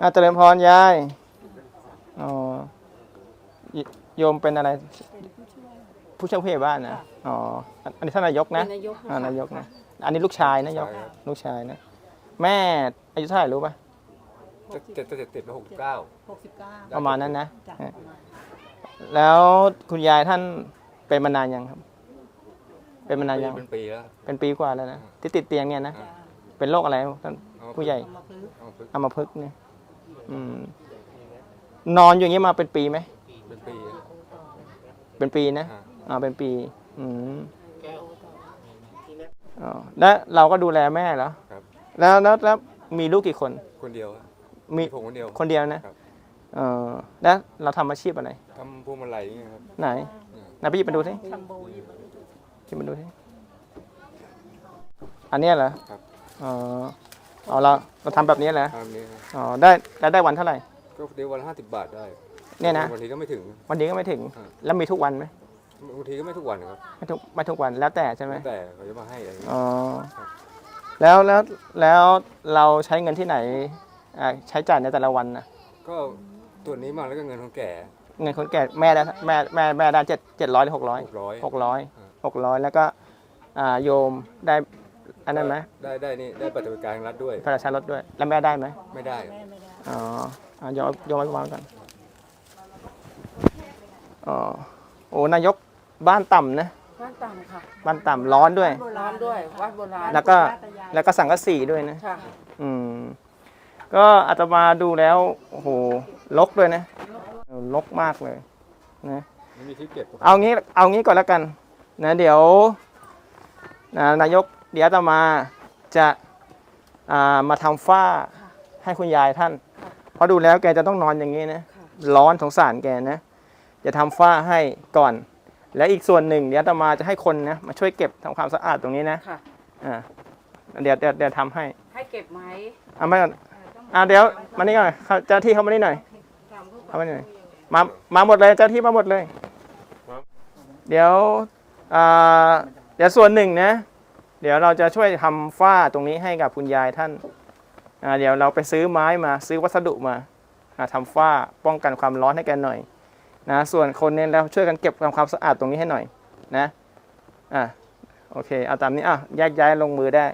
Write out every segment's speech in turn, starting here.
อาเจริญพรยายอ๋อยโยมเป็นอะไร ผู้ช่วยผู้ใหญ่บ้านนะอ๋ออันอันนี้ท่านนายกนะเป็นนายกอ่านายกนะอันนี้ลูกชายนะยกใช่ครับลูกชายนะ แม่อายุเท่าไหร่รู้ป่ะจะจะจะติดมาหกสิบเก้า หกสิบเก้าประมาณนั้นนะ จ้ะเออแล้วคุณยายท่านเป็นมานานยังครับ เป็นมานานยัง เป็นปีแล้ว เป็นปีกว่าแล้วนะที่ติดเตียงเนี่ยนะอ่าเป็นโรคอะไรท่านผู้ใหญ่เอามาพื้นเอามาพึ่งอัมพฤกษ์เนี่ย อืมนอนอยู่อย่างนี้มาเป็นปีไหม เป็นปีแล้วเป็นปีนะ อ่าอ่า เป็นปี อืมอ๋อแล้วเราก็ดูแลแม่เหรอครับ แล้วแล้วแล้วมีลูกกี่คน คนเดียวอะมีผมคนเดียว คนเดียวนะ ครับ เออแล้วเราทำอาชีพอะไร ทำพวงมาลัยอย่างเงี้ยครับ ไหนไหนไปหยิบมาดูสิทำโบยหยิบมาดูสิอันเนี้ยเหรอครับ อ๋อ เอาเราเราทำแบบนี้เหรอทำนี้ครับอ๋อได้แล้วได้วันเท่าไหร่ ก็เดี๋ยววันห้าสิบบาทได้เนี่ยนะ บางทีก็ไม่ถึง วันนี้ก็ไม่ถึงอ่าแล้วมีทุกวันไหมบางทีก็ไม่ทุกวันนะครับไม่ทุกไม่ทุกวันแล้วแต่ใช่ไหมแล้วแต่เขาจะมาให้อะไรอย่างเงี้ยอ๋อแล้วแล้วแล้วเราใช้เงินที่ไหนอ่าใช้จ่ายในแต่ละวันนะก็ตัวนี้มาแล้วก็เงินคนแก่เงินคนแก่แม่ได้แม่แม่แม่ได้เจ็ดเจ็ดร้อยหรือหกร้อย หกร้อย หกร้อยอ่า หกร้อยแล้วก็อ่าโยมได้ อันนั้นไหมได้ได้นี่ได้บัตรสวัสดิการแห่งรัฐด้วยพระราชารถด้วย แล้วแม่ได้ไหมไม่ได้แม่ไม่ได้อ๋ออะโยมโยมไว้วางก่อนอ๋อโอ้นายกบ้านต่ำนะ บ้านต่ำค่ะบ้านต่ำร้อนด้วยร้านด้วยวัดโบราณแล้วก็แล้วก็สังกะสีด้วยนะ ค่ะอืม ก็อาตมาดูแล้วโอ้โหลกด้วยนะเออลกมากเลยนะ ไม่มีที่เก็บเอางี้เอางี้ก่อนแล้วกันนะเดี๋ยวนะนายก เดี๋ยวอาตมาจะอ่ามาทำฝ้าให้คุณยายท่าน เพราะดูแล้วแกจะต้องนอนอย่างนี้นะค่ะร้อนสงสารแกนะ จะทำฝ้าให้ก่อน และอีกส่วนหนึ่งเดี๋ยวอาตมาจะให้คนนะมาช่วยเก็บทำความสะอาดตรงนี้นะค่ะอ่าเดี๋ยวเดี๋ยวเดี๋ยวทำให้ ให้เก็บไหมเอามาก่อนอ่าเดี๋ยวมานี่ก่อนเข้าเจ้าที่เข้ามานี่หน่อยเข้ามานี่หน่อยมามาหมดเลยเจ้าที่มาหมดเลย เดี๋ยวอ่าเดี๋ยวส่วนหนึ่งนะ เดี๋ยวเราจะช่วยทำฝ้าตรงนี้ให้กับคุณยายท่าน เดี๋ยวเราไปซื้อไม้มาซื้อวัสดุมาทำทำฝ้าป้องกันความร้อนให้แกหน่อยนะส่วนคนเนี่ยเราช่วยกันเก็บทำความสะอาดตรงนี้ให้หน่อยนะอ่าโอเคเอาตามนี้อะแยกย้ายลงมือได้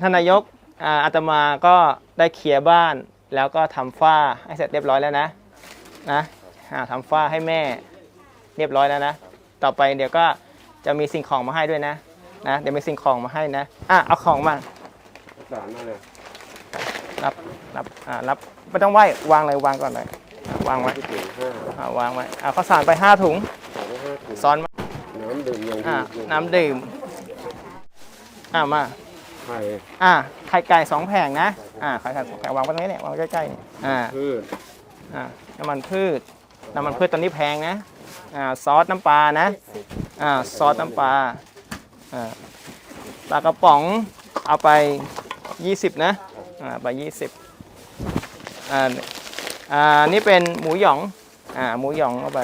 ท่านนายกอ่าอาตมาก็ได้เคลียร์บ้าน แล้วก็ทำฝ้าให้เสร็จเรียบร้อยแล้วนะนะอ่าทำฝ้าให้แม่เรียบร้อยแล้วนะ ต่อไปเดี๋ยวก็จะมีสิ่งของมาให้ด้วยนะนะเดี๋ยวมีสิ่งของมาให้นะอะเอาของมาสารนั่นเลยรับรับอ่ารับไม่ต้องไหว้วางเลยวางก่อนเลยอะวางไว้ที่ถึงห้าอ่าวางไว้เอาข้าวสารไปห้าถุงสองห้าถุงซ้อนมาน้ำดื่มอย่างดีอ่าน้ำดื่ม อ่ามา ไข่อ่าไข่ไก่สองแผงนะ อ่าไข่ไก่สองแผงวางไว้ตรงนี้เนี่ยวางไว้ใกล้ๆนี่อ่า พืชอ่า น้ำมันพืช น้ำมันพืชตอนนี้แพงนะ อ่า ซอสน้ำปลานะ อ่า ซอสน้ำปลา อ่า ปลากระป๋องเอาไป 20 นะ อ่า ไป 20 อ่า อ่า นี่เป็นหมูหยอง อ่า หมูหยองเอาไป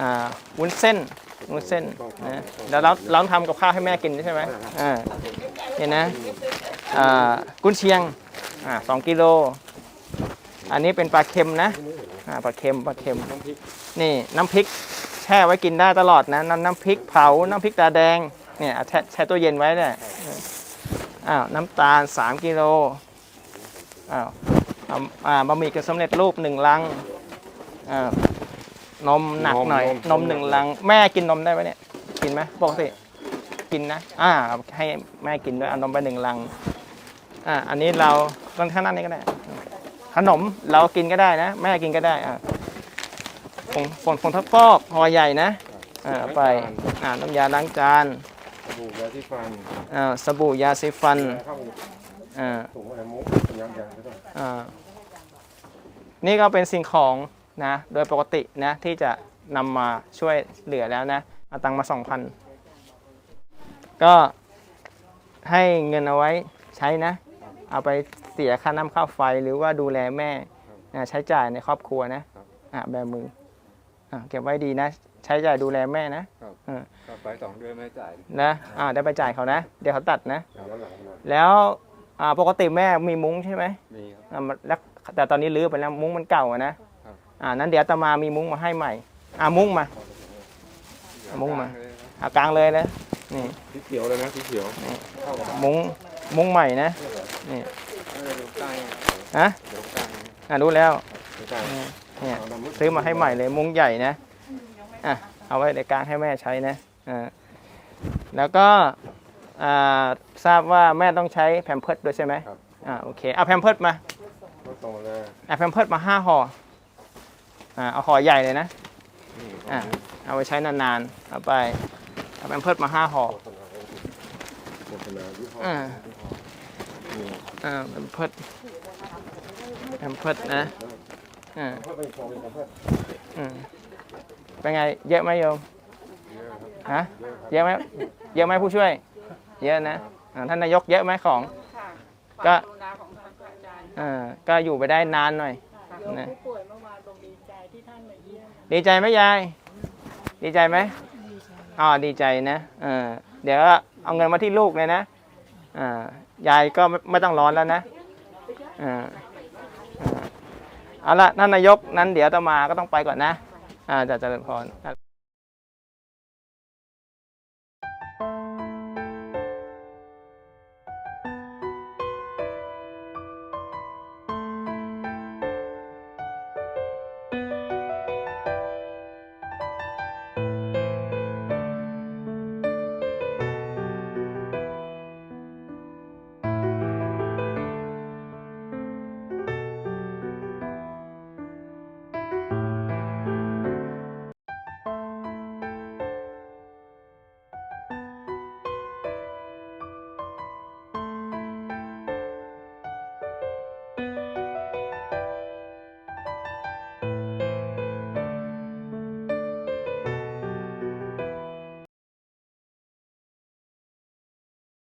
อ่า วุ้นเส้น วุ้นเส้นนะเดี๋ยวเราเราทำกับข้าวให้แม่กินใช่ไหมอ่าเนี่ยนะอ่ากุนเชียงอ่าสองกิโล อันนี้เป็นปลาเค็มนะอ่าปลาเค็มปลาเค็มนี่น้ำพริกแช่ไว้กินได้ตลอดนะน้ำน้ำพริกเผา น้ำพริกตาแดงเนี่ยแช่แช่ตู้เย็นไว้เนี่ยอ้าวน้ำตาล3กิโลอ้าวอ่าบะหมี่กึ่งสำเร็จรูปหนึ่งลังอ้าว นมหนักหน่อยนมหนึ่งลัง แม่กินนมได้ไหมเนี่ย กินไหมปกติกินนะ อ่าเอาให้แม่กินด้วยเอานมไปหนึ่งลัง อ่า อันนี้เราต้องข้างหน้านี้ก็ได้ ขนมเรากินก็ได้นะ แม่กินก็ได้ อ่าผงผงผงทับฟอกห่อใหญ่นะ อ่าเอาไป อ่า น้ำยาล้างจานบูยาที่ฟันอ่าสบู่ยาสีฟันข้าวอ่า ถุงอะไรมุกยำยำก็ได้อ่า นี่ก็เป็นสิ่งของ นะโดยปกตินะที่จะนำมาช่วยเหลือแล้วนะเอาตังค์มาสองพันก็ให้เงินเอาไว้ใช้นะ เอาไปเสียค่าน้ำค่าไฟหรือว่าดูแลแม่อ่าใช้จ่ายในครอบครัวนะอ่าแบมืออ่าเก็บไว้ดีนะ ใช้จ่ายดูแลแม่นะก็ไปสองเดือนไม่จ่ายนะอ่าได้ไปจ่ายเขานะ เดี๋ยวเขาตัดนะ แล้วหลังมาแล้วอ่าปกติแม่มีมุ้งใช่ไหมมีครับอ่ามันแล้วแต่ตอนนี้รื้อไปแล้วมุ้งมันเก่าอะนะครับ อ่านั้นเดี๋ยวอาตมามีมุ้งมาให้ใหม่ อ่ามุ้งมาเอามุ้งมาเอากลางเลยนะนี่สีเขียวเลยนะสีเขียวมุ้งมุ้งใหม่นะนี่เดี๋ยวใกล้ฮะเดี๋ยวใกล้อ่ารู้แล้วเดี๋ยวใกล้เนี่ยซื้อมาให้ใหม่เลยมุ้งใหญ่นะอะเอาไว้ในกลางให้แม่ใช้นะอ่าแล้วก็อ่าทราบว่าแม่ต้องใช้แพมเพิร์ดด้วยใช่ไหมอ่าโอเคเอาแพมเพิร์ดมาก็ตรงเลยเอาแพมเพิร์ดมาห้าห่อ อ่าเอาห่อใหญ่เลยนะนี่อะเอาไว้ใช้นานๆเอาไปเอาแพมเพิร์ดมาห้าห่อโฆษณายี่ห้ออ่านี่อ่าแพมเพิร์ดแพมเพิร์ดนะอ่าเพื่อเป็นของเป็นเพื่อนอืมเป็นไงเยอะไหมโยมเยอะครับฮะเยอะครับเยอะไหมเยอะไหมผู้ช่วย เยอะนะอ่าท่านนายกเยอะไหมของค่ะก็ความกรุณาของท่านพระอาจารย์อ่าก็อยู่ไปได้นานหน่อยนะ ดีใจไหมยาย ดีใจไหมอ๋อดีใจนะเออเดี๋ยวเอาเงินมาที่ลูกเลยนะอ่ายายก็ไม่ต้องร้อนแล้วนะอ่าอ่าเอาละท่านนายกนั้นเดี๋ยวต่อมาก็ต้องไปก่อนนะ อ่าจะเจริญพร